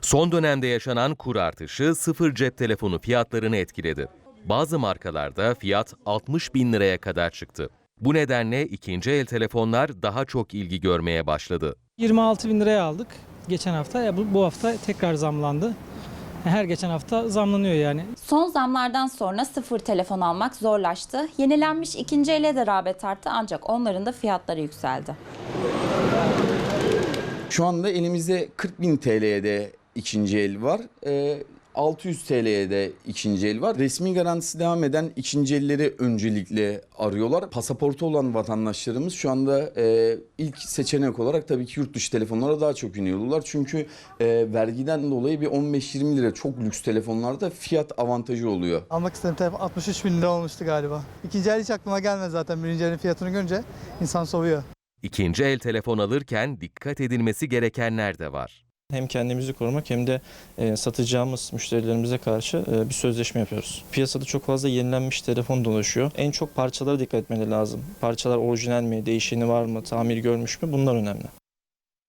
Son dönemde yaşanan kur artışı sıfır cep telefonu fiyatlarını etkiledi. Bazı markalarda fiyat 60 bin liraya kadar çıktı. Bu nedenle ikinci el telefonlar daha çok ilgi görmeye başladı. 26 bin liraya aldık geçen hafta. Ya bu, bu hafta tekrar zamlandı. Her geçen hafta zamlanıyor yani. Son zamlardan sonra sıfır telefon almak zorlaştı. Yenilenmiş ikinci ele de rağbet arttı ancak onların da fiyatları yükseldi. Şu anda elimizde 40 bin TL'ye de ikinci el var. Ee, 600 TL'ye de ikinci el var. Resmi garantisi devam eden ikinci elleri öncelikle arıyorlar. Pasaportu olan vatandaşlarımız şu anda e, ilk seçenek olarak tabii ki yurt dışı telefonlara daha çok yöneliyorlar. Çünkü e, vergiden dolayı bir 15-20 lira çok lüks telefonlarda fiyat avantajı oluyor. Almak istediğim telefon 63 bin lira olmuştu galiba. İkinci el hiç aklıma gelmez zaten. Birinci elin fiyatını görünce insan soğuyor. İkinci el telefon alırken dikkat edilmesi gerekenler de var. Hem kendimizi korumak hem de e, satacağımız müşterilerimize karşı e, bir sözleşme yapıyoruz. Piyasada çok fazla yenilenmiş telefon dolaşıyor. En çok parçalara dikkat etmeleri lazım. Parçalar orijinal mi, değişeni var mı, tamir görmüş mü bunlar önemli.